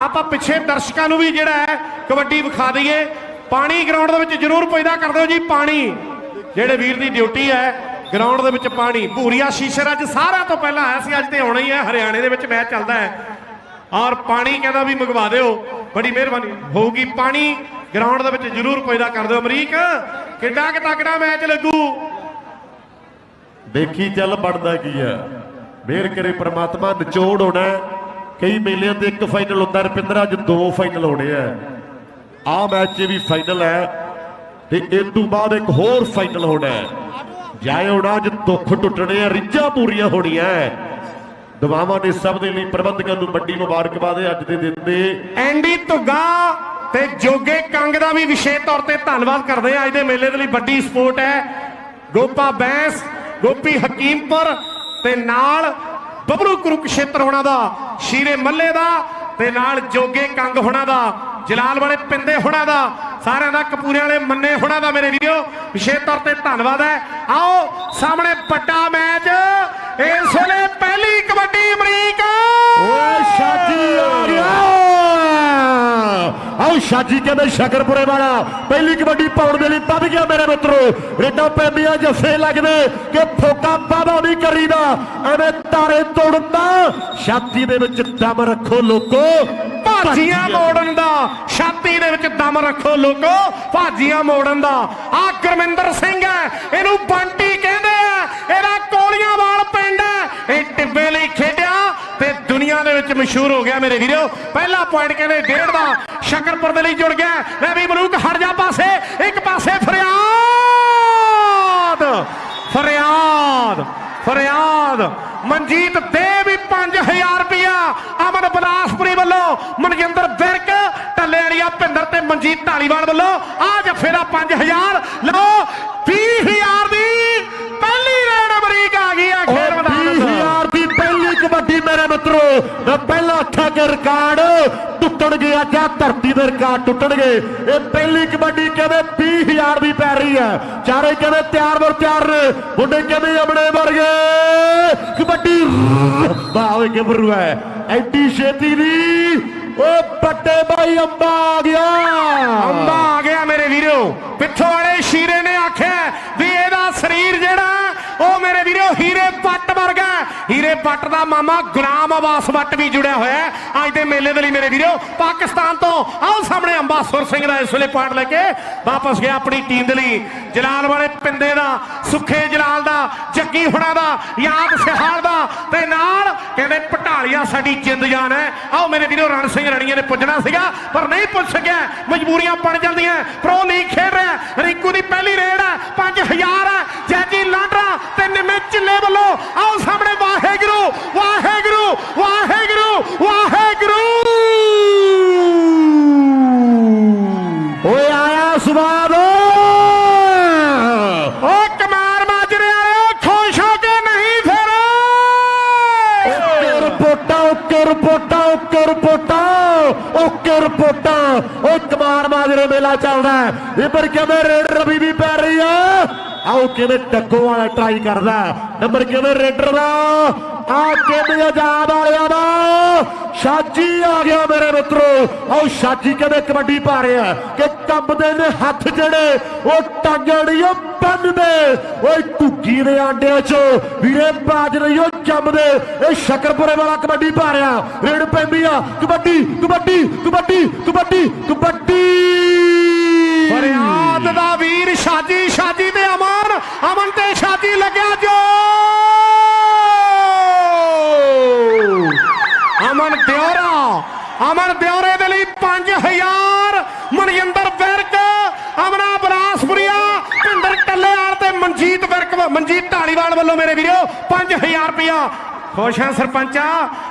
ਆਪਾਂ ਪਿੱਛੇ ਦਰਸ਼ਕਾਂ ਨੂੰ ਵੀ ਜਿਹੜਾ ਹੈ ਕਬੱਡੀ ਵਿਖਾ ਦਈਏ। ਪਾਣੀ ਗਰਾਊਂਡ ਦੇ ਵਿੱਚ ਜ਼ਰੂਰ ਪੈਦਾ ਕਰ ਦਿਓ ਜੀ, ਪਾਣੀ। ਜਿਹੜੇ ਵੀਰ ਦੀ ਡਿਊਟੀ ਹੈ ਗਰਾਊਂਡ ਦੇ ਵਿੱਚ ਪਾਣੀ। ਭੂਰੀਆ ਸ਼ੀਸ਼ਰ ਅੱਜ ਸਾਰਿਆਂ ਤੋਂ ਪਹਿਲਾਂ ਆਇਆ ਸੀ, ਅੱਜ ਤੇ ਆਉਣਾ ਹੀ ਹੈ। ਹਰਿਆਣੇ ਦੇ ਵਿੱਚ ਮੈਚ ਚੱਲਦਾ ਹੈ। ਔਰ ਪਾਣੀ ਕਹਿੰਦਾ ਵੀ ਮੰਗਵਾ ਦਿਓ। ਬੜੀ ਮਿਹਰਬਾਨੀ। ਹੋਊਗੀ ਪਾਣੀ ਗਰਾਊਂਡ ਦੇ ਵਿੱਚ ਜ਼ਰੂਰ ਪੈਦਾ ਕਰ ਦਿਓ। ਅਮਰੀਕ, ਕਿੱਡਾ ਕਿ ਤਕੜਾ ਮੈਚ ਲੱਗੂ। ਦੇਖੀ ਚੱਲ ਬਣਦਾ ਕੀ ਆ ਮਿਹਰ ਕਰੇ ਪ੍ਰਮਾਤਮਾ ਨਿਚੋੜ ਹੋਣਾ ਕਈ ਮੇਲਿਆਂ ਤੇ ਇੱਕ ਫਾਈਨਲ ਹੁੰਦਾ, ਰਪਿੰਦਰ ਅੱਜ ਦੋ ਫਾਈਨਲ ਹੋਣੇ ਆ। ਆ ਮੈਚ 'ਚ ਵੀ ਫਾਈਨਲ ਹੈ ਤੇ ਇਸ ਤੋਂ ਬਾਅਦ ਇੱਕ ਹੋਰ ਫਾਈਨਲ ਹੋਣਾ ਹੈ। ਜਾਏ ਹੋਣਾ ਅੱਜ ਦੁੱਖ ਟੁੱਟਣੇ ਆ, ਰਿੱਝਾਂ ਪੂਰੀਆਂ ਹੋਣੀਆਂ ਹੈ। ਨੇ ਸਭ ਦੇ ਲਈ ਪ੍ਰਬੰਧਕਾਂ ਨੂੰ ਵੱਡੀ ਮੁਬਾਰਕਬਾਦ ਹੈ ਅੱਜ ਦੇ ਦਿਨ ਦੇ ਐਂਡੀ ਧੁੱਗਾ ਤੇ ਜੋਗੇ ਕੰਗ ਦਾ ਵੀ ਵਿਸ਼ੇਸ਼ ਤੌਰ ਤੇ ਧੰਨਵਾਦ ਕਰਦੇ ਆ। ਅੱਜ ਦੇ ਮੇਲੇ ਦੇ ਲਈ ਵੱਡੀ ਸਪੋਰਟ ਹੈ। ਗੋਪਾ ਬੈਂਸ, ਗੋਪੀ ਹਕੀਮਪੁਰ ਤੇ ਨਾਲ ਬਬਰੂ ਕੁਰੂਕਸ਼ੇਤਰ ਹੋਣਾ ਦਾ ਸ਼ੀਰੇ ਮੱਲੇ ਦਾ ਤੇ ਨਾਲ ਜੋਗੇ ਕੰਗ ਹੋਣਾ ਦਾ। ਜਲਾਲ ਵਾਲੇ ਪਿੰਦੇ ਹੋਣਾ ਦਾ, ਸਾਰਿਆਂ ਦਾ, ਕਪੂਰੇ ਵਾਲੇ ਮੰਨੇ ਹੋਣਾ ਦਾ ਮੇਰੇ ਵੀਰੋ। ਵਿਸ਼ੇਸ਼ ਤੌਰ ਤੇ ਧੰਨਵਾਦ ਹੈ। ਆਓ, ਸਾਹਮਣੇ ਵੱਡਾ ਮੈਚ। ਇਸ ਵੇਲੇ ਪਹਿਲੀ ਕਬੱਡੀ ਅਮਰੀਕ। ਓਏ ਸ਼ਾਜੀ ਆ ਗਿਆ। ਆਓ ਸ਼ਾਜੀ ਕਹਿੰਦੇ ਸ਼ਕਰਪੁਰੇ ਵਾਲਾ। ਪਹਿਲੀ ਕਬੱਡੀ ਪਾਉਣ ਦੇ ਲਈ ਪੱਜ ਗਿਆ ਮੇਰੇ ਮਿੱਤਰੋ। ਰੇਡਾਂ ਪੈਂਦੀਆਂ ਜੱਫੇ ਲੱਗਦੇ ਕਿ ਫੋਕਾ ਬਾਬਾ ਵੀ ਕਰੀਦਾ। ਐਵੇਂ ਤਾਰੇ ਤੋੜਦਾ। ਛਾਤੀ ਦੇ ਵਿੱਚ ਦਮ ਰੱਖੋ ਲੋਕੋ। ਭਾਜੀਆਂ ਮੋੜਨ ਦਾ ਛਾਤੀ ਦੇ ਵਿੱਚ ਦਮ ਰੱਖੋ ਲੋਕੋ ਭਾਜੀਆਂ ਮੋੜਨ ਦਾ। ਆ ਗੁਰਮਿੰਦਰ ਸਿੰਘ ਹੈ ਇਹਨੂੰ ਬੰਟੀ ਕਹਿੰਦੇ ਆ। ਇਹਦਾ ਕੋਲੀਆਂ ਵਾਲ ਪਿੰਡ ਹੈ। ਇਹ ਟਿੱਬੇ ਲਈ ਖੇਡਿਆ ਤੇ ਦੁਨੀਆ ਦੇ ਵਿੱਚ ਮਸ਼ਹੂਰ ਹੋ ਗਿਆ ਮੇਰੇ ਵੀਰੋ। ਪਹਿਲਾ ਪੁਆਇੰਟ ਕਹਿੰਦੇ ਡੇਢ ਦਾ। ਸ਼ਕਰਪੁਰ ਦੇ ਲਈ ਜੁੜ ਗਿਆ। ਲੈ ਵੀ ਮਲੂਕ ਹਟ ਜਾ ਪਾਸੇ। ਇੱਕ ਪਾਸੇ ਫਰਿਆਦ। ਫਰਿਆਦ। ਫਰਿਆਦ। ਮਨਜੀਤ ਦੇ 5000 ਰੁਪਇਆ ਅਮਨ ਬਲਾਸਪੁਰੀ ਵੱਲੋਂ ਮਨਜਿੰਦਰ ਵਿਰਕ ਟੱਲੇ ਭਿੰਦਰ ਤੇ ਮਨਜੀਤ ਢਾਲੀਵਾਲ ਵੱਲੋਂ। ਆ ਜੱਫੇ ਦਾ 5000 ਲਓ 20000 ਦੀ ਪਹਿਲੀ ਰੇਡ ਅਮਰੀਕ ਆ ਗਈ ਆ ਖੇਡ ਮੈਦਾਨ 20000 ਦੀ ਪਹਿਲੀ ਕਬੱਡੀ ਮੇਰੇ ਮਿੱਤਰੋ ਮੈਂ ਪਹਿਲਾਂ ਆਖਿਆ ਕਿ ਰਿਕਾਰਡ ਟੁੱਟਣਗੇ ਅੱਜ ਆ ਧਰਤੀ ਦੇ ਰਿਕਾਰਡ ਟੁੱਟਣਗੇ ਇਹ ਪਹਿਲੀ ਕਬੱਡੀ ਕਹਿੰਦੇ 20000 ਦੀ ਪੈ ਰਹੀ ਹੈ? ਚਾਰੇ ਕਹਿੰਦੇ ਤਿਆਰ ਵਰ ਤਿਆਰ ਨੇ? ਮੁੰਡੇ ਕਹਿੰਦੇ ਆਪਣੇ ਵਰਗੇ? ਕਬੱਡੀ ਬਾਵੇ ਗੱਭਰੂ ਹੈ ਐਡੀ ਛੇਤੀ ਦੀ ਓ ਬੱਟੇ ਬਾਈ, ਅੰਬਾ ਆ ਗਿਆ। ਅੰਬਾ ਆ ਗਿਆ ਮੇਰੇ ਵੀਰੋ। ਪਿੱਛੋਂ ਵਾਲੇ ਸ਼ੀਰੇ ਨੇ ਆਖਿਆ ਵੀ ਇਹਦਾ ਸਰੀਰ ਜਿਹੜਾ, ਉਹ ਮੇਰੇ ਵੀਰੋ ਹੀਰੇ ਪੱਟ ਵਰਗਾ। ਹੀਰੇ ਪੱਟ ਦਾ ਮਾਮਾ ਗੁਲਾਮ ਆਵਾਸ ਵੱਟ ਵੀ ਜੁੜਿਆ ਹੋਇਆ ਹੈ। ਅੱਜ ਦੇ ਮੇਲੇ ਦੇ ਲਈ ਮੇਰੇ ਵੀਰੋ, ਪਾਕਿਸਤਾਨ ਤੋਂ ਆਓ ਸਾਹਮਣੇ ਅੰਬਾ ਸਿੰਘ ਦਾ ਇਸ ਵੇਲੇ ਪਾਟ ਲੈ ਕੇ ਵਾਪਸ ਗਿਆ ਆਪਣੀ ਟੀਮ ਦੇ ਲਈ। ਜਲਾਲ ਵਾਲੇ ਪਿੰਦੇ ਦਾ, ਸੁੱਖੇ ਜਲਾਲ ਦਾ, ਜੱਗੀ ਹੁਣਾ ਦਾ, ਯਾਦ ਸਿਹਾਲ ਦਾ ਤੇ ਨਾਲ ਕਹਿੰਦੇ ਪਟਾਲੀਆ ਸਾਡੀ ਜਿੰਦ ਜਾਨ ਹੈ। ਆਓ ਮੇਰੇ ਵੀਰੋ, ਰਣ ਸਿੰਘ ਰਣੀਏ ਨੇ ਪੁੱਜਣਾ ਸੀਗਾ, ਪਰ ਨਹੀਂ ਪੁੱਜ ਸਕਿਆ। ਮਜਬੂਰੀਆਂ ਬਣ ਜਾਂਦੀਆਂ ਪ੍ਰੋ ਲੀਗ ਖੇਡ ਰਿਹਾ ਹੈ। ਰਿੰਕੂ ਦੀ ਪਹਿਲੀ ਰੇਡ ਹੈ। 5000 ਹੈ। ਜੈਜੀ ਲਾਂਡਰਾ ਤੇ ਨਿਮੇ ਚਿੱਲੇ ਵੱਲੋਂ ਆਓ ਸਾਹਮਣੇ ਵਾਹਿਗੁਰੂ ਵਾਹਿਗੁਰੂ ਵਾਹਿਗੁਰੂ ਵਾਹਿਗੁਰੂ ਓਏ ਆਇਆ ਸਵਾਦ ਓ ਕਮਾਰ ਮਾਜਰੇ ਵਾਲਿਓ ਖੁਸ਼ ਹੋ ਕੇ ਨਹੀਂ ਫਿਰ ਓਕੇ ਰਿਪੋਰਟਾਂ ਓਕੇ ਰਿਪੋਰਟਾਂ ਓਕੇ ਰਿਪੋਰਟਾਂ ਓਕੇ ਰਿਪੋਰਟਾਂ ਓ ਕਮਾਰ ਮਾਜਰੇ ਮੇਲਾ ਚੱਲਦਾ ਹੈ ਇੱਧਰ ਕਿਵੇਂ ਰੇਡ ਰਵੀ ਵੀ ਪੈ ਰਹੀ ਆ ਆਓ ਕਿਵੇਂ ਟੱਗੋ ਵਾਲਾ ਟਰਾਈ ਕਰਦਾ। ਨੰਬਰ ਕਿਵੇਂ ਰੇਡਰ ਦਾ? ਆ ਕਿਵੇਂ ਆਜ਼ਾਦ ਵਾਲਿਆਂ ਦਾ? ਸ਼ਾਜੀ ਆ ਗਿਆ ਮੇਰੇ ਮਿੱਤਰੋ। ਆਓ ਸ਼ਾਜੀ ਕਿਵੇਂ ਕਬੱਡੀ ਪਾ ਰਿਹਾ ਕਿ ਕੰਬਦੇ ਨੇ ਹੱਥ ਜਿਹੜੇ, ਉਹ ਟਾਂਗੜੀ ਬੰਨਦੇ। ਓਏ ਘੁੱਗੀ ਦੇ ਆਂਡਿਆਂ 'ਚ ਵੀਰੇ ਬਾਜ ਰਹੀ ਉਹ ਜੰਮਦੇ। ਇਹ ਸ਼ਕਰਪੁਰੇ ਵਾਲਾ ਕਬੱਡੀ ਪਾ ਰਿਹਾ। ਰੇਡ ਪੈਂਦੀ ਆ। ਕਬੱਡੀ ਕਬੱਡੀ ਕਬੱਡੀ ਕਬੱਡੀ ਕਬੱਡੀ। ਫਰਿਆਦ ਦਾ ਵੀਰ ਸ਼ਾਜੀ ਸ਼ਾਜੀ ਤੇ ਅਮਨ ਅਮਨ ਤੇ ਸ਼ਾਜੀ ਲੱਗਿਆ ਜੋ। ਅਮਨ ਦਿਉਰਾ ਅਮਨ ਦਿਉਰੇ ਦੇ ਲਈ 5000 ਮਨਜਿੰਦਰ ਵਿਰਕ, ਅਮਨਾ ਬਰਾਸਪੁਰੀਆ, ਭਿੰਦਰ ਟੱਲੇਵਾਲ ਤੇ ਮਨਜੀਤ ਵਿਰਕ ਮਨਜੀਤ ਢਾਲੀਵਾਲ ਵੱਲੋਂ ਮੇਰੇ ਵੀਰੋ 5000 ਰੁਪਇਆ ਖੁਸ਼ ਹੈ ਸਰਪੰਚਾ,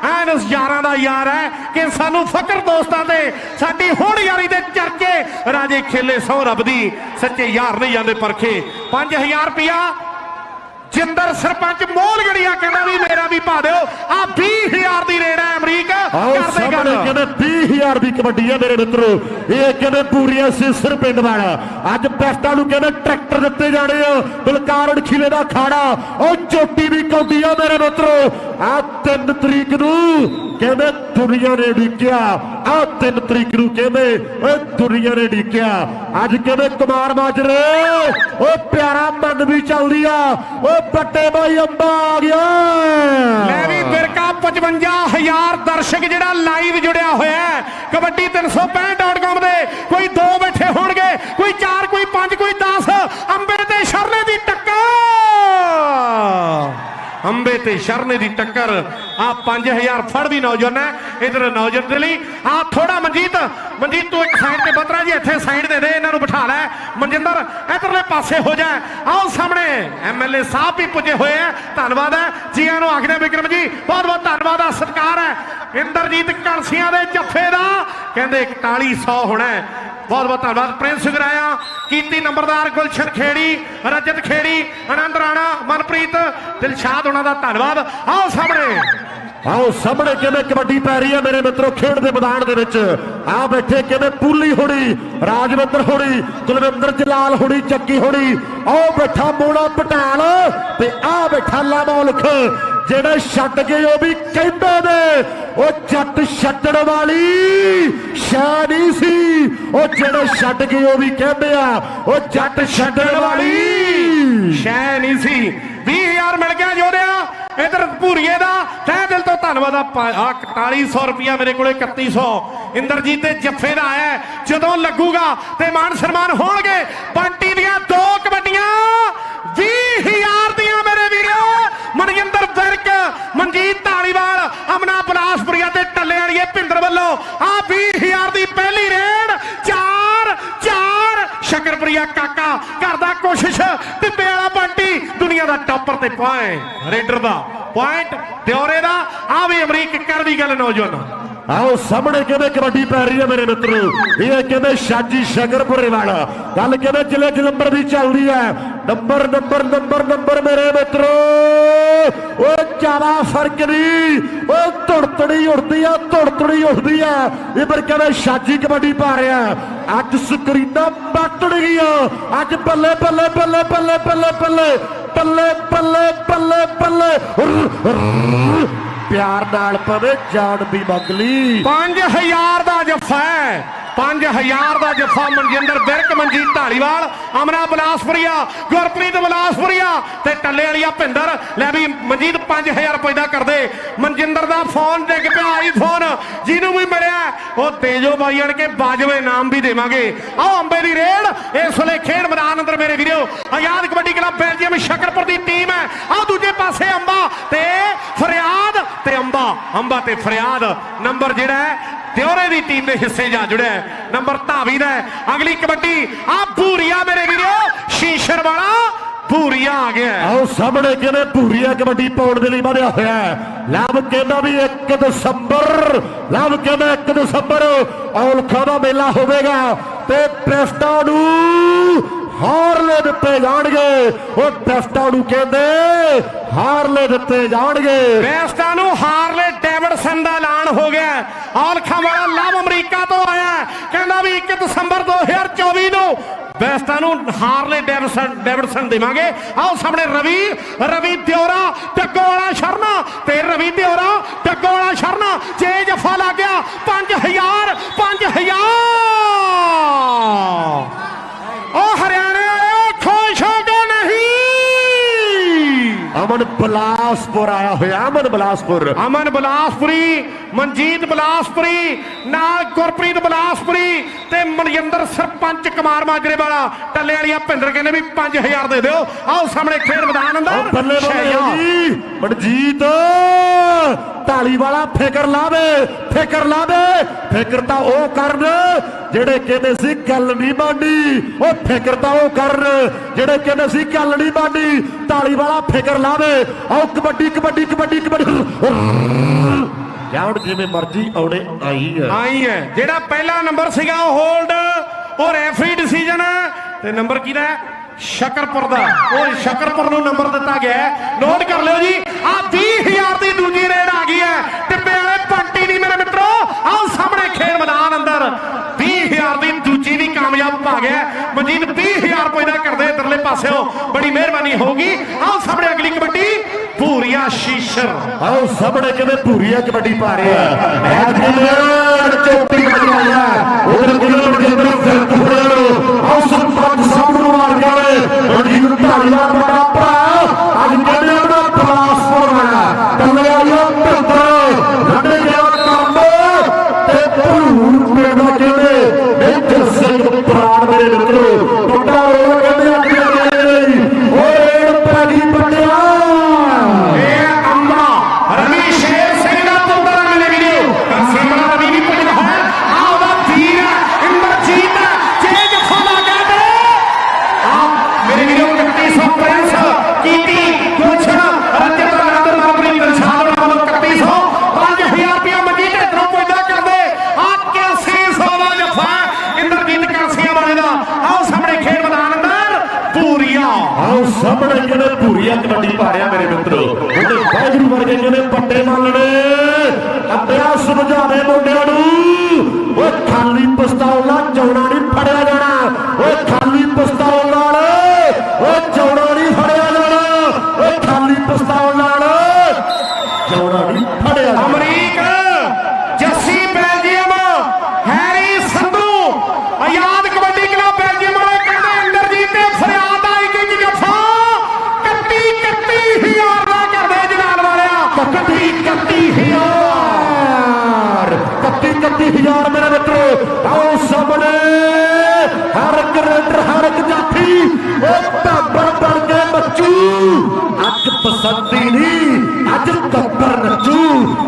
ਐਨ ਉਸ ਯਾਰਾਂ ਦਾ ਯਾਰ ਹੈ ਕਿ ਸਾਨੂੰ ਫਕਰ ਦੋਸਤਾਂ ਤੇ ਸਾਡੀ ਹੁਣ ਯਾਰੀ ਦੇ ਚਰਚੇ। ਰਾਜੇ ਖੇਲੇ ਸਹੁ ਰੱਬ ਦੀ, ਸੱਚੇ ਯਾਰ ਨਹੀਂ ਜਾਂਦੇ ਪਰਖੇ। 5000 ਰੁਪਇਆ ਜਿੰਦਰ ਸਰਪੰਚ ਮੋਲਗੜੀਆ ਕਹਿੰਦਾ ਵੀ ਮੇਰਾ ਵੀ ਪਾ ਦਿਓ। ਆ 20000 ਦੀ ਰੇਡ ਹੈ ਅਮਰੀਕ। ਕਰਦੇ ਗੱਲ। ਕਹਿੰਦੇ 20000 20000 ਦੀ ਕਬੱਡੀ ਹੈ ਮੇਰੇ ਮਿੱਤਰੋ। ਇਹ ਕਹਿੰਦੇ ਪੂਰੀਆ ਸਿਸਰ ਪਿੰਡ ਵਾਲਾ। ਅੱਜ ਪੈਸਟਾਂ ਨੂੰ ਕਹਿੰਦੇ ਟਰੈਕਟਰ ਦਿੱਤੇ ਜਾਣੇ ਆ। ਬਲਕਾਰ ਖਿਲੇ ਦਾ ਖਾੜਾ। ਉਹ ਚੋਟੀ ਵੀ ਕੌਡੀ ਆ ਮੇਰੇ ਮਿੱਤਰੋ। ਆ 3 ਤਰੀਕ ਨੂੰ ਕਹਿੰਦੇ ਦੁਨੀਆ ਨੇ ਢੀਕਿਆ ਆ 3 ਤਰੀਕ ਨੂੰ ਕਹਿੰਦੇ ਓਏ ਦੁਨੀਆ ਨੇ ਢੀਕਿਆ ਅੱਜ ਕਹਿੰਦੇ ਕੁਮਾਰ ਮਾਜਰੇ? ਓ ਪਿਆਰਾ ਮਨ ਵੀ ਚੱਲਦੀ ਆ। ਓ ਪੱਟੇ ਬਾਈ ਅੰਬਾ ਆ ਗਿਆ। ਮੈਂ ਵੀ ਫਿਰਕਾ 55000 ਦਰਸ਼ਕ ਜਿਹੜਾ ਲਾਈਵ ਜੁੜਿਆ ਹੋਇਆ ਹੈ। ਕਬੱਡੀ 365.com ਦੇ ਕੋਈ ਦੋ ਬੈਠੇ ਹੋਣਗੇ, ਕੋਈ ਚਾਰ, ਕੋਈ ਪੰਜ, ਕੋਈ 10 ਅੰਬੇ ਤੇ ਸ਼ਰਨੇ ਦੀ ਟੱਕਰ! ਅੰਬੇ ਤੇ ਸ਼ਰਨੇ ਦੀ ਟੱਕਰ। ਆ 5000 ਫੜ ਵੀ ਨੌਜਵਾਨ ਹੈ। ਇਧਰ ਨੌਜਵਾਨ ਦੇ ਲਈ ਆ ਥੋੜਾ ਮਨਜੀਤ। ਮਨਜੀਤ, ਤੂੰ ਇੱਕ ਸਾਈਡ ਤੇ ਬਤਰਾ ਜੀ, ਇੱਥੇ ਸਾਈਡ ਦੇ ਦੇ, ਇਹਨਾਂ ਨੂੰ ਬਿਠਾ ਲੈ। ਮਨਜਿੰਦਰ, ਇਧਰਲੇ ਪਾਸੇ ਹੋ ਜਾ। ਆਓ ਸਾਹਮਣੇ। ਐਮਐਲਏ ਸਾਹਿਬ ਵੀ ਪੁੱਜੇ ਹੋਏ ਆ ਧੰਨਵਾਦ ਹੈ। ਜੀ ਆਇਆਂ ਨੂੰ ਆਖਦੇ ਵਿਕਰਮ ਜੀ ਬਹੁਤ ਬਹੁਤ ਧੰਨਵਾਦ ਆ, ਸਤਿਕਾਰ ਹੈ। ਇੰਦਰਜੀਤ ਕਲਸੀਆਂ ਦੇ ਜੱਫੇ ਦਾ, ਕਹਿੰਦੇ 4100 ਹੋਣਾ ਬਹੁਤ ਬਹੁਤ ਧੰਨਵਾਦ। ਪ੍ਰਿੰਸ ਗਰਾਇਆ ਕੀਤੀ ਨੰਬਰਦਾਰ ਗੁਲਸ਼ਨ ਖੇੜੀ, ਰਜਤ ਖੇੜੀ, ਆਨੰਦ ਰਾਣਾ, ਮਨਪ੍ਰੀਤ, ਦਿਲਸ਼ਾਦ ਉਹਨਾਂ ਦਾ ਧੰਨਵਾਦ। ਆਓ ਸਾਹਮਣੇ। ਆਓ ਸਾਹਮਣੇ ਕਿਵੇਂ ਕਬੱਡੀ ਪੈ ਰਹੀ ਹੈ ਮੇਰੇ ਮਿੱਤਰੋ, ਖੇਡ ਦੇ ਮੈਦਾਨ ਦੇ ਵਿੱਚ। ਆ ਬੈਠੇ ਕਿਵੇਂ ਪੂਲੀ ਹੋਣੀ, ਰਾਜਵਿੰਦਰ ਹੋਣੀ, ਕੁਲਵਿੰਦਰ ਜਲਾਲ ਹੋਣੀ, ਚੱਕੀ ਹੋਣੀ। ਆਓ ਬੈਠਾ ਮੋਣਾ ਪਟਾਲ ਤੇ ਆ ਬੈਠਾ ਲਾਮੌਲਖ। ਜਿਹੜੇ ਛੱਡ ਗਏ ਉਹ ਵੀ ਕਹਿੰਦੇ ਨੇ। ਉਹ ਜੱਟ ਛੱਡਣ ਵਾਲੀ ਸ਼ੈ ਨਹੀਂ ਸੀ। ਉਹ ਜਿਹੜੇ ਛੱਡ ਗਏ ਉਹ ਵੀ ਕਹਿੰਦੇ ਆ, ਉਹ ਜੱਟ ਛੱਡਣ ਵਾਲੀ ਸ਼ੈ ਨਹੀਂ ਸੀ। 20000 ਮਿਲ ਗਿਆ ਜੋਧਿਆ ਇਧਰ ਭੂਰੀਏ ਦਾ, ਤਹਿ ਦਿਲ ਤੋਂ ਧੰਨਵਾਦ ਆ ਪਾ- ਆ 4100 ਰੁਪਿਆ ਮੇਰੇ ਕੋਲੇ 3100 ਇੰਦਰਜੀਤ ਦੇ ਜੱਫੇ ਦਾ ਆਇਆ ਜਦੋਂ ਲੱਗੂਗਾ ਤੇ ਮਾਨ ਸਨਮਾਨ ਹੋਣਗੇ। ਬੰਟੀ ਦੀਆਂ ਦੋ ਕਬੱਡੀਆਂ। 20000 ਦੀਆਂ ਮਨਜਿੰਦਰ ਵਿਰਕ ਮਨਜੀਤ ਢਾਲੀਵਾਲ ਅਮਨਾ ਬਲਾਸਪੁਰੀਆ ਤੇ ਟੱਲੇ ਵਾਲੀਏ ਭਿੰਦਰ ਵੱਲੋਂ ਆ 20000 ਦੀ ਪਹਿਲੀ ਰੇਡ। ਚਾਰ ਚਾਰ। ਸ਼ਕਰਪ੍ਰਿਆ ਕਾਕਾ ਕਰਦਾ ਕੋਸ਼ਿਸ਼, ਟਿੱਬੇ ਵਾਲਾ ਬੰਟੀ, ਦੁਨੀਆ ਦਾ ਟੌਪਰ ਤੇ ਪੁਆਇੰਟ ਰੇਡਰ ਦਾ ਪੁਆਇੰਟ ਦਿਉਰੇ ਦਾ। ਆ ਵੀ ਅਮਰੀਕ ਕਰ ਦੀ ਗੱਲ, ਨੌਜਵਾਨਾਂ। ਆਓ ਸਾਹਮਣੇ ਕਿਵੇਂ ਕਬੱਡੀ ਪੈ ਰਹੀ ਹੈ ਮੇਰੇ ਮਿੱਤਰੋ? ਇਹ ਕਿਵੇਂ ਸ਼ਾਜੀ ਸ਼ਕਰਪੁਰੇ ਵਾਲਾ? ਗੱਲ ਕਿਵੇਂ ਜ਼ਿਲ੍ਹੇ ਜਲੰਧਰ ਦੀ ਚੱਲਦੀ ਹੈ? ਨੰਬਰ ਨੰਬਰ ਨੰਬਰ ਨੰਬਰ ਮੇਰੇ ਮਿੱਤਰੋ। ਓ ਜ਼ਿਆਦਾ ਫ਼ਰਕ ਨਹੀਂ। ਓ ਧੁੜਤੜੀ ਉੜਦੀ ਆ ਧੁੜਤੜੀ ਉੜਦੀ ਆ। ਇਹ ਪਰ ਕਿਵੇਂ ਸ਼ਾਜੀ ਕਬੱਡੀ ਪਾ ਰਿਹਾ ਅੱਜ ਸਕਰੀਨਾਂ ਪੱਟੜ ਗਈਆਂ ਅੱਜ ਬੱਲੇ ਬੱਲੇ ਬੱਲੇ ਬੱਲੇ ਬੱਲੇ ਬੱਲੇ ਬੱਲੇ ਬੱਲੇ ਬੱਲੇ ਬੱਲੇ। ਪਿਆਰ ਨਾਲ ਪਵੇ, ਜਾਨ ਵੀ ਮੰਗ ਲਈ। 5000 ਦਾ ਜੱਫਾ ਹੈ। 5000 ਦਾ ਜੱਫਾ ਮਨਜਿੰਦਰ ਵਿਰਕ ਮਨਜੀਤ ਢਾਲੀਵਾਲ ਅਮਨਾ ਬਲਾਸਪੁਰੀਆ, ਗੁਰਪ੍ਰੀਤ ਬਲਾਸਪੁਰੀਆ ਤੇ ਟੱਲੇ ਵਾਲੀਆ ਭਿੰਦਰ। ਲੈ ਵੀ ਮਨਜੀਤ 5000 ਰੁਪਏ ਦਾ ਕਰਦੇ। ਮਨਜਿੰਦਰ ਦਾ ਫੋਨ ਡਿੱਗ ਪਿਆ ਆਈਫੋਨ ਜਿਹਨੂੰ ਵੀ ਮਿਲਿਆ, ਉਹ ਤੇਜੋ ਬਾਈ ਅਣ ਕੇ ਬਾਜਵੇ ਨਾਮ ਵੀ ਦੇਵਾਂਗੇ। ਆਓ ਅੰਬੇ ਦੀ ਰੇਡ, ਇਸ ਵੇਲੇ ਖੇਡ ਮੈਦਾਨ ਅੰਦਰ ਮੇਰੇ ਵੀਰੋ। ਆਜ਼ਾਦ ਕਬੱਡੀ ਕਲੱਬ ਬੈਲਜੀਅਮ ਸ਼ਕਰਪੁਰ ਦੀ ਟੀਮ ਹੈ। ਆਓ ਦੂਜੇ ਪਾਸੇ ਅੰਬਾ ਤੇ ਫਰਿਆਦ ਤੇ ਅੰਬਾ। ਅੰਬਾ ਤੇ ਫਰਿਆਦ। ਨੰਬਰ ਜਿਹੜਾ ਹੈ ਦਿਉਰੇ ਦੀ ਟੀਮ ਦੇ ਹਿੱਸੇ ਜਾ ਜੁੜਿਆ ਨੰਬਰ ਧਾਵੀ ਦਾ ਅਗਲੀ ਕਬੱਡੀ ਆ ਭੂਰੀਆ ਮੇਰੇ ਵੀਰੋ ਸ਼ੀਸ਼ਰ ਵਾਲਾ ਭੂਰੀਆ ਆ ਗਿਆ ਹੈ। ਆਓ ਸਾਹਮਣੇ ਕਿਵੇਂ ਭੂਰੀਆ ਕਬੱਡੀ ਪਾਉਣ ਦੇ ਲਈ ਵਧਿਆ ਹੋਇਆ ਹੈ ਲਵ ਕਹਿੰਦਾ ਵੀ 1 ਦਸੰਬਰ ਲਵ ਕਹਿੰਦਾ 1 ਦਸੰਬਰ ਔਲਖਾ ਦਾ ਮੇਲਾ ਹੋਵੇਗਾ ਤੇ ਪ੍ਰੈਸਟਾ ਨੂੰ ਹਾਰਲੇ ਦਿੱਤੇ ਜਾਣਗੇ। ਉਹ ਪ੍ਰੈਸਟਾ ਨੂੰ ਕਹਿੰਦੇ ਹਾਰਲੇ ਦਿੱਤੇ ਜਾਣਗੇ। ਵੈਸਟਾ ਨੂੰ ਹਾਰਲੇ ਡੇਵਿਡਸਨ ਦਾ ਐਲਾਨ ਹੋ ਗਿਆ। ਔਲਖਾਂ ਵਾਲਾ ਲਵ ਅਮਰੀਕਾ ਤੋਂ ਆਇਆ। ਕਹਿੰਦਾ ਵੀ 1 ਦਸੰਬਰ 2024 ਨੂੰ ਵੈਸਟਾ ਨੂੰ ਹਾਰਲੇ ਡੇਵਿਡਸਨ ਡੇਵਿਡਸਨ ਦੇਵਾਂਗੇ। ਆਓ ਸਾਹਮਣੇ ਰਵੀ ਰਵੀ ਦਿਉਰਾ ਟੱਗੋ ਵਾਲਾ ਸ਼ਰਨਾ ਤੇ ਰਵੀ ਦਿਉਰਾ ਟੱਗੋ ਵਾਲਾ ਸ਼ਰਨਾ ਜੇ ਜਫਾ ਲੱਗ ਗਿਆ 5000 5000 ਉਹ ਹਰਿਆਣੇ ਵਾਲੇ ਖੁਸ਼ ਹੋ ਕੇ ਨਹੀਂ। ਅਮਨ ਬਲਾ ਬਲਾਸਪੁਰ ਆਇਆ ਹੋਇਆ ਅਮਨ ਬਲਾਸਪੁਰ। ਅਮਨ ਬਲਾਸਪੁਰੀ ਮਨਜੀਤ ਬਲਾਸਪੁਰੀ ਨਾਲ ਗੁਰਪ੍ਰੀਤ ਬਲਾਸਪੁਰੀ ਤੇ ਮਨਜਿੰਦਰ ਸਰਪੰਚ ਕੁਮਾਰ ਮਾਜਰੇ ਵਾਲਾ ਟੱਲੇ ਵਾਲੀਆ ਭਿੰਦਰ ਕਹਿੰਦੇ ਵੀ 5000 ਦੇ ਦਿਓ। ਆਓ ਸਾਹਮਣੇ ਖੇਡ ਮੈਦਾਨ ਅੰਦਰ। ਬੱਲੇ ਬੱਲੇ। ਜੀ। ਮਨਜੀਤ ਢਾਲੀ ਵਾਲਾ ਫਿਕਰ ਲਾਵੇ ਫਿਕਰ ਲਾਵੇ। ਫਿਕਰ ਤਾਂ ਉਹ ਕਰਨ ਜਿਹੜੇ ਕਹਿੰਦੇ ਸੀ ਗੱਲ ਨਹੀਂ ਬਾਣੀ ਉਹ ਫਿਕਰ ਤਾਂ ਉਹ ਕਰਨ ਜਿਹੜੇ ਕਹਿੰਦੇ ਸੀ ਗੱਲ ਨਹੀਂ ਬਾਣੀ ਢਾਲੀ ਵਾਲਾ ਫਿਕਰ ਲਾਵੇ। ਆਓ ਕਬੱਡੀ ਕਬੱਡੀ ਕਬੱਡੀ ਕਬੱਡੀ। ਜਾਉਣ ਜਿਵੇਂ ਮਰਜ਼ੀ ਆਉਣੇ ਆਈ ਹੈ ਆਈ ਹੈ। ਜਿਹੜਾ ਪਹਿਲਾ ਨੰਬਰ ਸੀਗਾ ਉਹ ਹੋਲਡ ਉਹ ਰੈਫਰੀ ਡਿਸੀਜਨ ਤੇ ਨੰਬਰ ਕਿਹਦਾ ਸ਼ਕਰਪੁਰ ਦਾ। ਉਹ ਸ਼ਕਰਪੁਰ ਨੂੰ ਨੰਬਰ ਦਿੱਤਾ ਗਿਆ ਨੋਟ ਕਰ ਲਿਓ ਜੀ ਆ 20000 ਦੀ ਦੂਜੀ ਰੇਡ ਆ ਗਈ ਹੈ। ਤੇ ਵਾਲੇ ਪੰਟੀ ਦੀ ਮੇਰੇ ਮਿੱਤਰੋ ਆਓ ਸਾਹਮਣੇ ਖੇਡ ਮੈਦਾਨ ਅੰਦਰ। 20000 ਦੀ ਦੂਜੀ ਵੀ ਕਾਮਯਾਬ ਪਾ ਗਿਆ ਮਜੀਦ 20000 ਰੁਪਏ ਦਾ ਕਰਦੇ ਪਾਸਿਓ ਬੜੀ ਮਿਹਰਬਾਨੀ ਹੋਊਗੀ। ਆਓ ਸਾਹਮਣੇ ਅਗਲੀ ਕਬੱਡੀ, ਭੂਰੀਆ ਸ਼ੀਸ਼ਰ। ਆਓ ਸਾਹਮਣੇ ਕਹਿੰਦੇ ਭੂਰੀਆ ਕਬੱਡੀ ਪਾ ਰਿਹਾ ਐਤ ਕਿਵੇਂ ਚੋਟੀ ਕਬੱਡੀ ਆਇਆ ਉਧਰ ਕਿਵੇਂ ਮਨਜਿੰਦਰ ਫਿਰ ਕੁੜਿਓ ਆਓ ਸਰਪੰਚ ਸਾਹਿਬ ਨੂੰ ਮਾਰ ਗਏ ਮਨਜੀਤ ਢਾਲੀਵਾਲ ਬੜਾ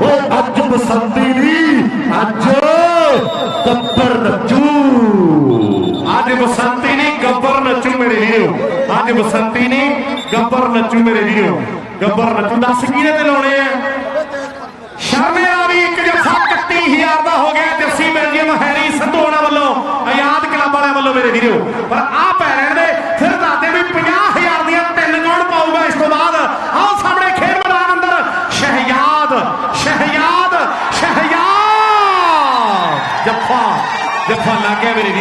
ਉਹ ਅੱਜ ਬਸੰਤੀ ਨਹੀਂ ਅੱਜ ਕੱਪਰ ਨੱਚੂ। ਅੱਜ ਬਸੰਤੀ ਨਹੀਂ ਗੱਬਰ ਨੱਚੂ ਮੇਰੇ ਵੀਰੋ। ਅੱਜ ਬਸੰਤੀ ਨਹੀਂ ਗੱਬਰ ਨੱਚੂ ਮੇਰੇ ਵੀਰੋ। ਗੱਬਰ ਨੱਚੂ ਦੱਸ ਕਿਹਨੇ ਤੇ ਲਾਉਣੇ ਆ? ਸ਼ਰਮੇ ਦਾ ਵੀ ਇੱਕ ਜੱਫਾ 31000 ਦਾ ਹੋ ਗਿਆ। ਜੱਸੀ ਬੈਲਜੀਅਮ ਹੈਰੀ ਸੰਧੂ ਸੰਧੋਣਾ ਵੱਲੋਂ, ਆਜ਼ਾਦ ਕਲੱਬ ਵਾਲਿਆਂ ਵੱਲੋਂ ਮੇਰੇ ਵੀਰੋ। ਪਰ ਆ ਪੈ ਰਹਿਣ ਦੇ ਫਿਰ ਦੱਸਦੇ ਵੀ 50000 ਦੀਆਂ ਤਿੰਨ ਕੌਣ ਪਾਊਗਾ ਇਸ ਤੋਂ ਬਾਅਦ ਆਓ ਸਾਹਮਣੇ ਖੇਡ ਮੈਦਾਨ ਅੰਦਰ ਸ਼ਹਿਯਾਦ ਸ਼ਹਿਯਾਦ ਸ਼ਹਿਯਾਦ ਜੱਫਾ ਜੱਫਾ ਲੱਗ ਗਿਆ ਮੇਰੇ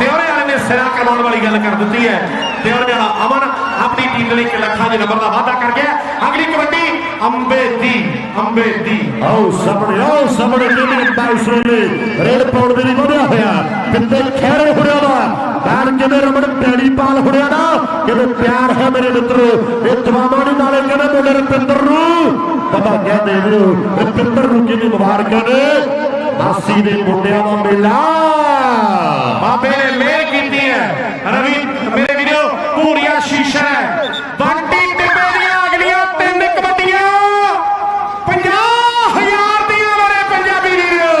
ਵੀਰੋ ਅਮਨ ਵਾਲੇ ਨੇ ਸਿਰਾ ਕਰਵਾਉਣ ਵਾਲੀ ਗੱਲ ਕਰ ਦਿੱਤੀ ਹੈ। ਤਿਉਰੇ ਵਾਲਾ ਅਮਨ ਆਪਣੀ ਟੀਮ ਦੇ ਲਈ ਲੱਖਾਂ ਦੇ ਨੰਬਰ ਦਾ ਵਾਅਦਾ ਕਰ ਗਿਆ। ਅਗਲੀ ਕਬੱਡੀ, ਅੰਬੇ ਦੀ ਅੰਬੇ ਦੀ। ਆਓ ਸਾਹਮਣੇ ਆਓ ਸਾਹਮਣੇ ਕਿਹਨੇ ਬਾਈਸ ਨੇ ਰੇਡ ਪਾਉਣ ਦੇ ਲਈ ਵਧਿਆ ਹੋਇਆ। ਕਿੰਨੇ ਖੈਰੇ ਹੁੜਿਆ ਦਾ ਬਾਲ ਕਿਵੇਂ ਰਮਣ ਪੈੜੀ ਪਾਲ ਹੁੜਿਆ ਦਾ ਕਿਵੇਂ ਪਿਆਰ ਹੈ ਮੇਰੇ ਮਿੱਤਰੋ? ਇਹ ਦਵਾਵਾਂ ਨੂੰ ਨਾਲੇ ਕਹਿੰਦੇ ਮੁੰਡੇ ਰਪਿੰਦਰ ਨੂੰ? ਪਤਾ ਕਿਆ ਦੇ ਦਿਓ। ਰਪਿੰਦਰ ਨੂੰ ਕਿਵੇਂ ਮੁਬਾਰਕਾਂ ਨੇ ਆਸੀ ਦੇ ਮੁੰਡਿਆਂ ਦਾ ਮੇਲਾ। ਬਾਬੇ ਨੇ ਮਿਹਰ ਕੀਤੀ ਹੈ। ਰਵੀ ਮੇਰੇ ਵੀਰੋ ਪੂਰੀਆਂ ਸ਼ੀਸ਼ਾ ਹੈ ਬੰਟੀ ਟਿੱਬੇ ਦੀਆਂ ਅਗਲੀਆਂ ਤਿੰਨ ਕਬੱਡੀਆਂ 50000 ਦੀਆਂ ਮੇਰੇ ਪੰਜਾਬੀ ਵੀਰੋ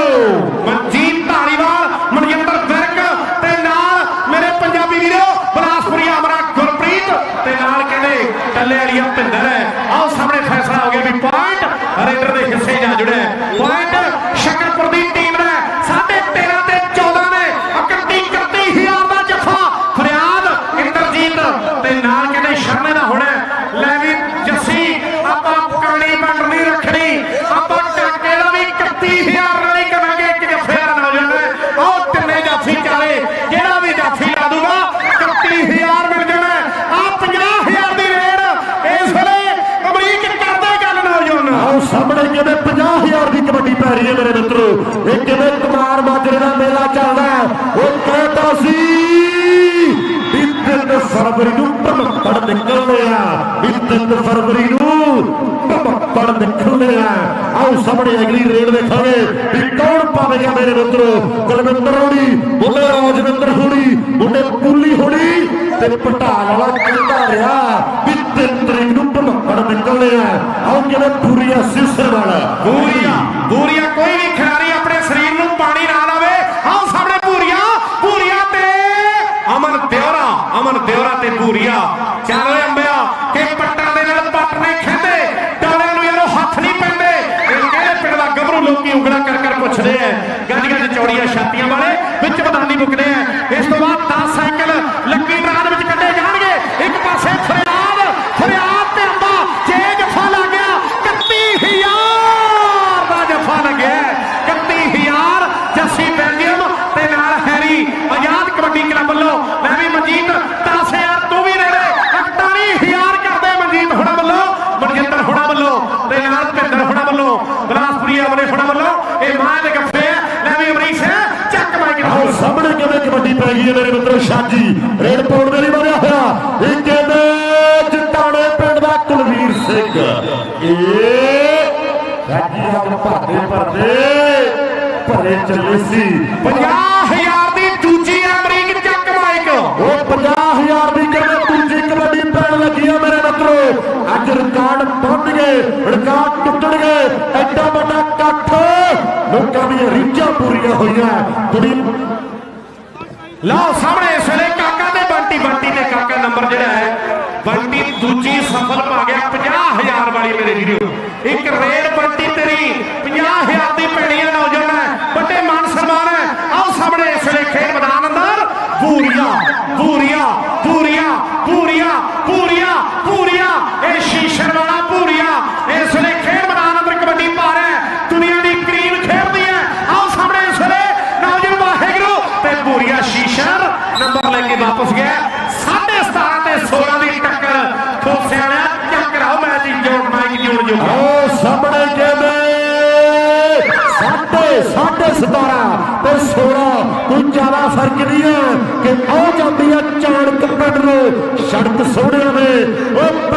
ਮਨਜੀਤ ਧਾਲੀਵਾਲ ਮਨਜਿੰਦਰ ਵਿਰਕ ਤੇ ਨਾਲ ਮੇਰੇ ਪੰਜਾਬੀ ਵੀਰੋ ਬਲਾਸਪੁਰੀ ਅਮਰਾ ਗੁਰਪ੍ਰੀਤ ਤੇ ਨਾਲ ਕਹਿੰਦੇ ਟੱਲੇ ਵਾਲੀਆਂ ਭਿੰਦਰ ਹੈ ਆਓ ਸਾਹਮਣੇ ਫੈਸਲਾ ਹੋ ਗਿਆ ਵੀ ਪੁਆਇੰਟ ਰੇਡਰ ਦੇ ਹਿੱਸੇ ਜਾ ਜੁੜਿਆ ਪੁਆਇੰਟ ਸ਼ਕਰਪੁਰ ਦੀ ਟੀਮ ਦਾ ਹੈ। ਸਾਢੇ 13 ਤੇ 14 ਨੇ 31 31000 ਦਾ ਜੱਫਾ ਫਰਿਆਦ ਇੰਦਰਜੀਤ ਤੇ ਨਾਲ ਕਹਿੰਦੇ ਸ਼ਰਮੇ ਦਾ ਹੋਣਾ ਹੈ। ਲੈ ਵੀ ਜੱਸੀ ਆਪਾਂ ਕਾਣੀ ਮੰਡ ਨਹੀਂ ਰੱਖਣੀ ਆਪਾਂ ਟਾਕੇ ਦਾ ਵੀ 31000 ਨਾਲ ਹੀ ਕਰਾਂਗੇ ਇੱਕ ਜੱਫੇ ਦਾ ਨੌਜਵਾਨ ਹੈ ਆਓ ਤਿੰਨੇ ਜਾਫੀ ਚਾਲੇ ਜਿਹੜਾ ਵੀ ਜਾਫੀ ਲਾ ਦੂਗਾ 31000 ਮਿਲ ਜਾਣਾ ਆ 50000 ਦੀ ਰੇਡ ਇਸ ਵੇਲੇ ਅਮਰੀਕ ਕਰਦੇ ਗੱਲ ਨੌਜਵਾਨ ਆਓ ਸਾਹਮਣੇ ਕਿਵੇਂ 50000 ਦੀ ਕਬੱਡੀ ਪੈ ਰਹੀ ਹੈ ਮੇਰੇ ਮਿੱਤਰੋ ਇਹ ਕਿਵੇਂ ਕੁਮਾਰ ਮਾਜਰੇ ਦਾ ਮੇਲਾ ਚੱਲਦਾ ਉਹ ਕਹਿੰਦਾ ਸੀ, ਵੀ ਤਿੰਨ ਫਰਵਰੀ ਨੂੰ ਭਮੱਕੜ ਨਿਕਲਦੇ ਆ। ਵੀ ਤਿੰਨ ਫਰਵਰੀ ਨੂੰ ਭਮੱਕੜ ਨਿਕਲਦੇ ਆ। ਆਓ ਸਾਹਮਣੇ ਅਗਲੀ ਰੇਡ ਦੇਖਾਂਗੇ ਵੀ ਕੌਣ ਪਾਵੇਗਾ ਮੇਰੇ ਮਿੱਤਰੋ। ਕੁਲਵਿੰਦਰ ਹੋਣੀ, ਮੁੰਡੇ ਰਾਜਵਿੰਦਰ ਹੋਣੀ, ਮੁੰਡੇ ਪੁੱਲੀ ਹੋਣੀ ਤੇ ਪਟਾਲ ਵਾਲਾ ਕਹਿੰਦਾ ਰਿਹਾ। ਵੀ ਤਿੰਨ ਤਰੀਕ ਨੂੰ ਭਮੱਕੜ ਨਿਕਲਦੇ ਆ। ਆਓ ਕਿਵੇਂ ਪੂਰੀਆ ਸਿਸਰ ਵਾਲਾ। ਪੂਰੀਆ ਪੂਰੀਆ ਕੋਈ ਵੀ ਖਿਡਾਰੀ ਆਪਣੇ ਸਰੀਰ ਨੂੰ ਪਾਣੀ ਨਾ ਲਾਵੇ ਆਓ ਸਾਹਮਣੇ ਪੂਰੀਆ ਪੂਰੀਆ ਤੇ ਅਮਨ ਦਿਉਰਾ ਅਮਨ ਦਿਉਰਾ ਤੇ ਪੂਰੀਆ ਚੱਲ ਓਏ ਅੰਬਿਆ, ਕਿ ਪੱਟਾਂ ਦੇ ਨਾਲ ਪੱਟ ਨਹੀਂ ਖਿੰਦੇ ਡਾਲਿਆਂ ਨੂੰ ਇਹਨੂੰ ਹੱਥ ਨਹੀਂ ਪੈਂਦੇ। ਇਹ ਕਿਹੜੇ ਪਿੰਡ ਦਾ ਗੱਭਰੂ ਲੋਕੀ ਉਂਗਲਾਂ ਕਰ ਕਰ ਪੁੱਛਦੇ ਐ? ਗਾਡੀਆਂ 'ਚ ਚੌੜੀਆਂ ਛਾਤੀਆਂ ਵਾਲੇ, ਵਿੱਚ ਮੈਦਾਨੀ ਮੁੱਕਦੇ ਸਾਡੀ ਨਾਲ ਭਾਦੇ ਪਰਦੇ ਭਰੇ ਚੱਲੇ ਸੀ 50000 ਦੀ ਦੂਜੀ ਅਮਰੀਕ ਚੱਕ ਮਾਈਕ ਉਹ 50000 ਦੀ ਕਿਵੇਂ ਦੂਜੀ ਕਬੱਡੀ ਪੈਣ ਲੱਗੀ ਆ ਮੇਰੇ ਮਿੱਤਰੋ ਅੱਜ ਰਿਕਾਰਡ ਬੰਨ ਗਏ ਰਿਕਾਰਡ ਟੁੱਟਣਗੇ ਐਡਾ ਵੱਡਾ ਇਕੱਠ ਲੋਕਾਂ ਦੀਆਂ ਰੀਝਾਂ ਪੂਰੀਆਂ ਹੋਈਆਂ ਕੁੜੀ ਲਓ ਸਾਹਮਣੇ ਇਸ ਵੇਲੇ ਕਾਕਾ ਤੇ ਬੰਟੀ ਬੰਟੀ ਨੇ ਕਾਕਾ ਨੰਬਰ ਜਿਹੜਾ ਹੈ ਬੰਟੀ ਦੂਜੀ ਸਫਲ ਪਾ ਗਿਆ 50000 livre de Deus. ਫ਼ਰਕ ਨਹੀਂ ਹੈ ਕਿ ਪਹੁੰਚ ਜਾਂਦੀ ਹੈ ਚਾਣ ਕੰਪਿਊਟਰ ਸ਼ਰਤ ਸੋਹਣਿਆਂ ਨੇ ਉਹ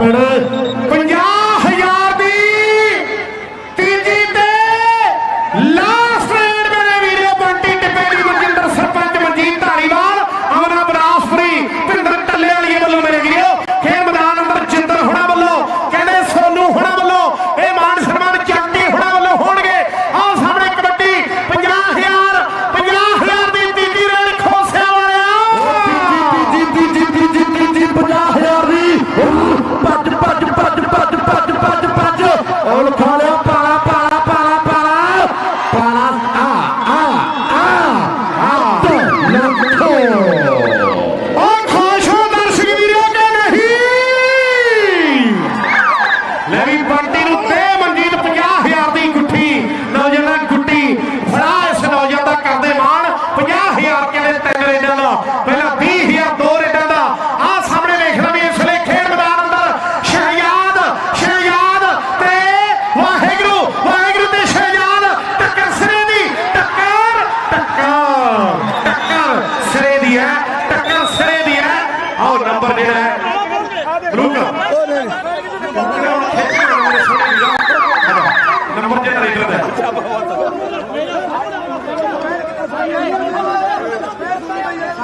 பயன்பட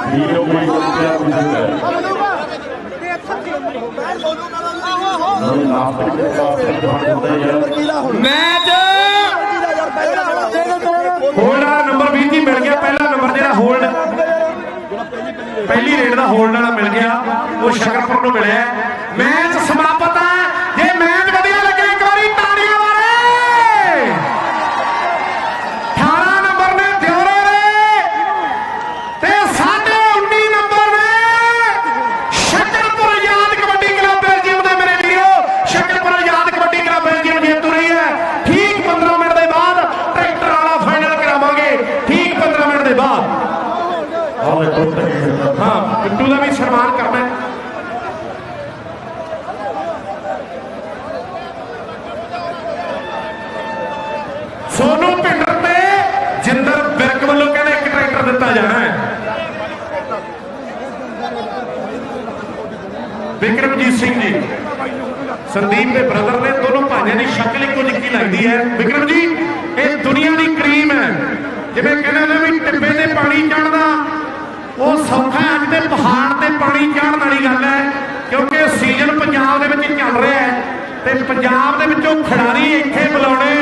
ਵੀਡੀਓ ਕੋਈ ਨੰਬਰ 20 ਮਿਲ ਗਿਆ, ਪਹਿਲਾ ਨੰਬਰ ਜਿਹੜਾ ਹੋਲਡ ਪਹਿਲੀ ਰੇਡ ਦਾ ਹੋਲਡ ਵਾਲਾ ਮਿਲ ਗਿਆ, ਉਹ ਸ਼ਕਰਪੁਰ ਨੂੰ ਮਿਲਿਆ ਮੈਚ ਸਮਾਪਤ ਵਿਕਰਮਜੀਤ ਸਿੰਘ ਜੀ। ਸੰਦੀਪ ਦੇ ਬ੍ਰਦਰ ਨੇ ਦੋਨੋਂ ਭਾਈਆਂ ਦੀ ਸ਼ਕਲ ਇੱਕੋ ਜਿੱਕੀ ਲੱਗਦੀ ਹੈ? ਵਿਕਰਮ ਜੀ ਇਹ ਦੁਨੀਆ ਦੀ ਕਰੀਮ ਹੈ। ਜਿਵੇਂ ਕਹਿੰਦੇ ਨੇ ਵੀ ਟਿੱਬੇ ਤੇ ਪਾਣੀ ਚੜਦਾ ਉਹ ਸੌਖਾ ਅੱਜ ਦੇ ਪਹਾੜ ਤੇ ਪਾਣੀ ਚੜਨ ਵਾਲੀ ਗੱਲ ਹੈ, ਕਿਉਂਕਿ ਸੀਜ਼ਨ ਪੰਜਾਬ ਦੇ ਵਿੱਚ ਚੱਲ ਰਿਹਾ ਹੈ। ਤੇ ਪੰਜਾਬ ਦੇ ਵਿੱਚੋਂ ਖਿਡਾਰੀ ਇੱਥੇ ਬੁਲਾਉਣੇ,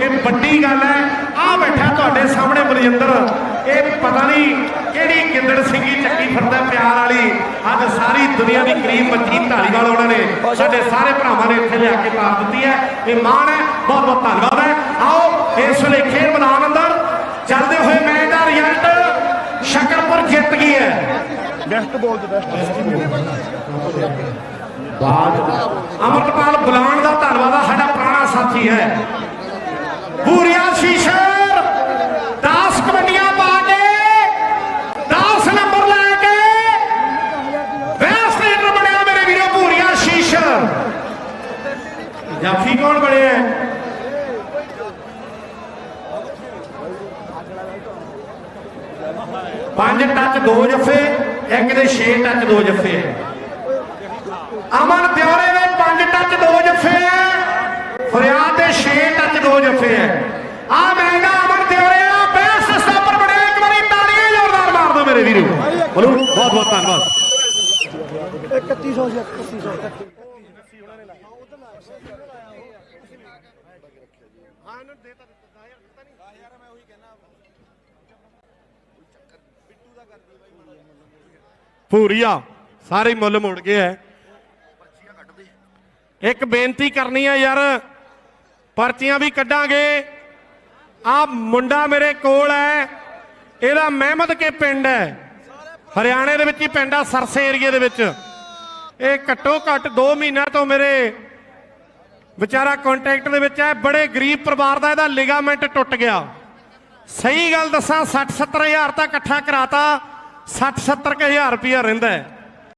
ਇਹ ਵੱਡੀ ਗੱਲ ਹੈ। ਆ ਬੈਠਾ ਤੁਹਾਡੇ ਸਾਹਮਣੇ ਬਲਜਿੰਦਰ। ਇਹ ਪਤਾ ਨਹੀਂ ਕਿਹੜੀ ਗਿੱਦੜ ਸਿੰਘੀ ਚੱਕੀ ਫਿਰਦਾ ਪਿਆਰ ਵਾਲੀ? ਅੱਜ ਸਾਰੀ ਦੁਨੀਆ ਦੀ ਕਰੀਮ ਮੱਛੀ ਧਾਰੀਵਾਲ ਉਹਨਾਂ ਨੇ। ਸਾਡੇ ਸਾਰੇ ਭਰਾਵਾਂ ਨੇ ਇੱਥੇ ਲਿਆ ਕੇ ਤਾਰ ਦਿੱਤੀ ਹੈ। ਇਹ ਮਾਣ ਹੈ ਬਹੁਤ ਬਹੁਤ ਧੰਨਵਾਦ ਹੈ। ਆਓ ਇਸ ਵੇਲੇ ਖੇਡ ਮੈਦਾਨ ਅੰਦਰ ਚੱਲਦੇ ਹੋਏ ਮੈਚ ਦਾ ਰਿਜ਼ਲਟ ਸ਼ਕਰਪੁਰ ਜਿੱਤ ਗਈ ਹੈ। ਅਮਰਪਾਲ ਬੁਲਾਉਣ ਦਾ ਧੰਨਵਾਦ ਸਾਡਾ ਪੁਰਾਣਾ ਸਾਥੀ ਹੈ। ਪੂਰੀਆ ਸ਼ੀਸ਼ਰ 10 ਕਬੱਡੀਆਂ ਪਾ ਕੇ 10 ਨੰਬਰ ਲੈ ਕੇ ਬੈਸਟ ਲੀਡਰ ਬਣਿਆ ਮੇਰੇ ਵੀਰੋ ਪੂਰੀਆ ਸ਼ੀਸ਼ਰ ਜਾਫੀ ਕੌਣ ਬਣਿਆ ਹੈ? ਪੰਜ ਟੱਚ ਦੋ ਜੱਫੇ ਇੱਕ ਦੇ 6 ਟੱਚ ਦੋ ਜੱਫੇ। ਅਮਨ ਦਿਉਰੇ ਦੇ ਪੰਜ ਟੱਚ ਦੋ ਜੱਫੇ ਹੈ ਫਰਿਆਦ ਦੇ 6 ਟੱਚ ਦੋ ਜੱਫੇ ਹੈ ਆ ਮਹਿੰਗਾ ਅਮਨ ਦਿਉਰੇ ਆ ਬੈਸਟ ਸਟਾਪਰ ਬਣਿਆ ਇੱਕ ਵਾਰੀ ਤਾੜੀਆਂ ਜ਼ੋਰਦਾਰ ਮਾਰ ਦਿਓ ਮੇਰੇ ਵੀਰੋ। ਬੋਲੋ, ਬਹੁਤ ਬਹੁਤ ਧੰਨਵਾਦ। 3100 ਜੀ 3100 ਪੂਰੀਆ, ਸਾਰੇ ਮੁੱਲ ਮੁੜ ਗਏ ਐ। ਇੱਕ ਬੇਨਤੀ ਕਰਨੀ ਆ ਯਾਰ, ਪਰਚੀਆਂ ਵੀ ਕੱਢਾਂਗੇ। ਆ ਮੁੰਡਾ ਮੇਰੇ ਕੋਲ ਹੈ ਇਹਦਾ ਮਹਿਮਦ ਕੇ ਪਿੰਡ ਹੈ ਹਰਿਆਣੇ ਦੇ ਵਿੱਚ ਹੀ ਪਿੰਡ ਆ, ਸਰਸੇ ਏਰੀਏ ਦੇ ਵਿੱਚ। ਇਹ ਘੱਟੋ ਘੱਟ 2 ਮਹੀਨਿਆਂ ਤੋਂ ਮੇਰੇ ਵਿਚਾਰਾ ਕੰਟੈਕਟ ਦੇ ਵਿੱਚ ਹੈ ਬੜੇ ਗਰੀਬ ਪਰਿਵਾਰ ਦਾ ਇਹਦਾ ਲਿਗਾਮੈਂਟ ਟੁੱਟ ਗਿਆ। ਸਹੀ ਗੱਲ ਦੱਸਾਂ 60 70 ਹਜ਼ਾਰ ਤਾਂ ਇਕੱਠਾ ਕਰਾਤਾ। 60 70 ਕੁ ਹਜ਼ਾਰ ਰੁਪਇਆ ਰਹਿੰਦਾ ਹੈ।